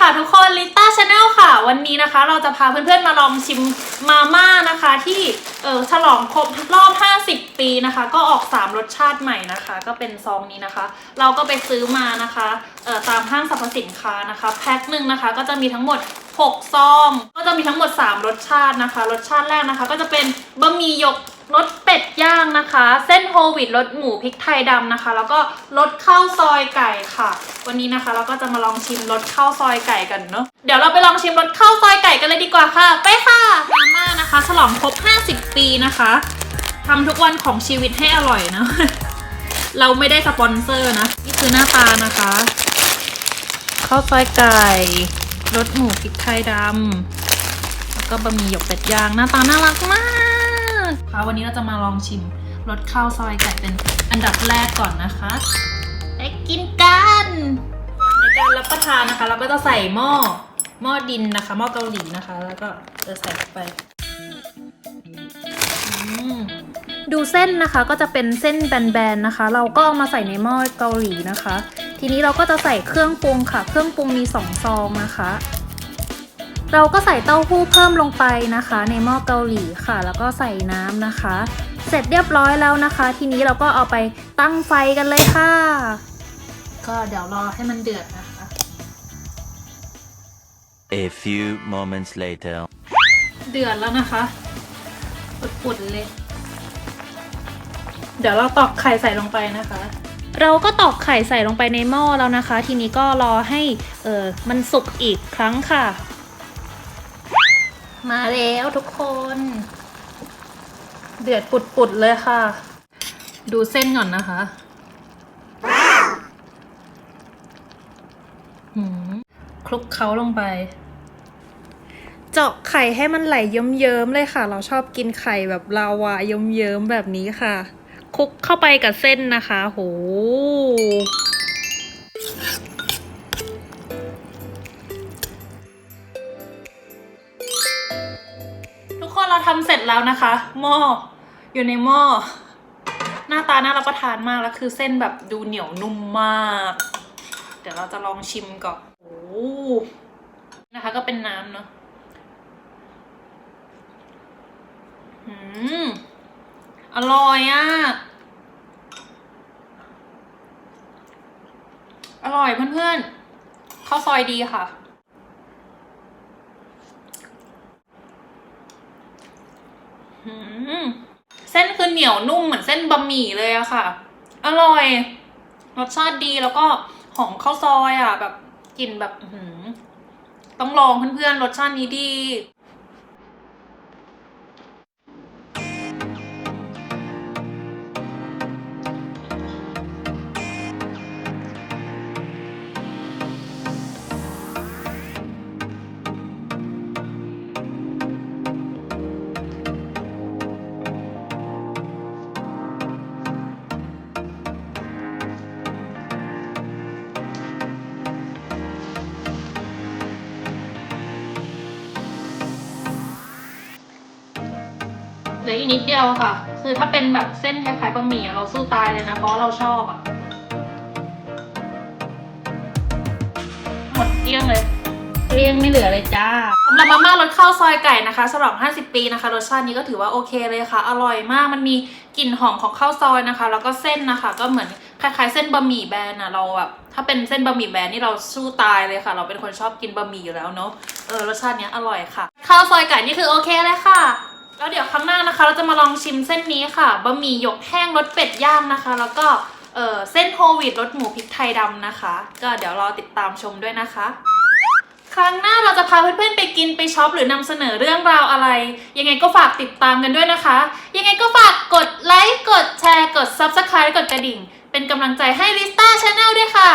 ค่ะทุกคนลิต้าชาแนลค่ะ วันนี้นะคะ เราจะพาเพื่อนๆมาลองชิมมาม่านะคะ ที่เออฉลองครบรอบ 50 ปีนะคะ ก็ออก 3 รสชาติใหม่นะคะ ก็เป็นซองนี้นะคะ เราก็ไปซื้อมานะคะเออตามห้างสรรพสินค้านะคะแพ็คหนึ่งนะคะ ก็จะมีทั้งหมด 6 ซอง ก็จะมีทั้งหมด 3 รสชาตินะคะ รสชาติแรกนะคะ ก็จะเป็นบะหมี่หยกรสเป็ดย่างนะคะเส้น โฮวิตรสหมูพริกไทยดำนะคะ แล้วก็รสข้าวซอยไก่ค่ะ วันนี้นะคะเราก็จะมาลองชิมรสข้าวซอยไก่กันเนาะเดี๋ยวเราไปลองชิมรสข้าวซอยไก่กันเลยดีกว่าค่ะ ไปค่ะมาม่านะคะ ฉลองครบ 50 ปีนะคะทำทุกวันของชีวิตให้อร่อยนะเราไม่ได้สปอนเซอร์นะ นี่คือหน้าตานะคะข้าวซอยไก่รสหมูพริกไทยดำแล้วก็บะหมี่หยกเป็ดย่างหน้าตาน่ารักมากค่ะวันนี้เราจะมาลองชิม รสข้าวซอยไก่เป็นอันดับแรกก่อนนะคะไปกินกันในการรับประทานนะคะ เราก็จะใส่หม้อหม้อดินนะคะ หม้อเกาหลีนะคะ แล้วก็จะใส่เข้าไปอืมดูเส้นนะคะก็จะเป็นเส้นแบนๆนะคะ เราก็เอามาใส่ในหม้อเกาหลีนะคะ ทีนี้เราก็จะใส่เครื่องปรุงค่ะ เครื่องปรุงมี 2 ซองนะคะ เราก็ใส่เต้าหู้เพิ่มลงไปนะคะ ในหม้อเกาหลีค่ะ แล้วก็ใส่น้ำนะคะ เสร็จเรียบร้อยแล้วนะคะ ทีนี้เราก็เอาไปตั้งไฟกันเลยค่ะ ก็เดี๋ยวรอให้มันเดือดนะคะ A few moments later. เดือดแล้วนะคะปุดๆเลย เดี๋ยวเราตอกไข่ใส่ลงไปนะคะ เราก็ตอกไข่ใส่ลงไปในหม้อแล้วนะคะ ทีนี้ก็รอให้เออมันสุกอีกครั้งค่ะ มาแล้วทุกคน เดือดปุดๆเลยค่ะ ดูเส้นก่อนนะคะหืมคลุกเขาลงไป เจาะไข่ให้มันไหลเยิ้มๆเลยค่ะ เราชอบกินไข่แบบลาวาเยิ้มๆแบบนี้ค่ะ คลุกเข้าไปกับเส้นนะคะ โห เราทำเสร็จแล้วนะคะหม้ออยู่ในหม้อหน้าตาน่ารับประทานมากแล้วคือเส้นแบบดูเหนียวนุ่มมาก เดี๋ยวเราจะลองชิมก่อนโอ้นะคะ ก็เป็นน้ำเนาะอืมอร่อยอะอร่อยเพื่อนๆข้าวซอยดีค่ะ อืม เส้นคือเหนียวนุ่มเหมือนเส้นบะหมี่เลยอะค่ะ อร่อย รสชาติดีแล้วก็หอมข้าวซอยอะแบบกลิ่นแบบต้องลองเพื่อนๆรสชาตินี้ดี เหลืออีกนิดเดียวค่ะ คือถ้าเป็นแบบเส้นคล้ายๆบะหมี่อะเราสู้ตายเลยนะเพราะเราชอบอะหมดเกลี้ยงเลยเกลี้ยงไม่เหลือเลยจ้าสำหรับมาม่ารสข้าวซอยไก่นะคะฉลอง50 ปีนะคะรสชาตินี้ก็ถือว่าโอเคเลยค่ะ อร่อยมากมันมีกลิ่นหอมของข้าวซอยนะคะ แล้วก็เส้นนะคะ ก็เหมือนคล้ายๆเส้นบะหมี่แบนอะเราแบบถ้าเป็นเส้นบะหมี่แบนนี่เราสู้ตายเลยค่ะ เราเป็นคนชอบกินบะหมี่อยู่แล้วเนาะเออรสชาติเนี้ยอร่อยค่ะ ข้าวซอยไก่นี่คือโอเคเลยค่ะ แล้วเดี๋ยวครั้งหน้านะคะ เราจะมาลองชิมเส้นนี้ค่ะบะหมี่หยกแห้งรสเป็ดย่างนะคะ แล้วก็เออเส้นโฮวีตรสหมูพริกไทยดำนะคะ ก็เดี๋ยวรอติดตามชมด้วยนะคะ ครั้งหน้าเราจะพาเพื่อนๆไปกินไปช็อปหรือนำเสนอเรื่องราวอะไร ยังไงก็ฝากติดตามกันด้วยนะคะ ยังไงก็ฝากกดไลค์กดแชร์กด Subscribe กดกระดิ่ง เป็นกำลังใจให้ลิสต้าชาแนลด้วยค่ะ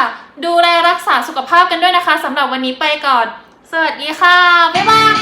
ดูแลรักษาสุขภาพกันด้วยนะคะสำหรับวันนี้ไปก่อน สวัสดีค่ะบ๊ายบาย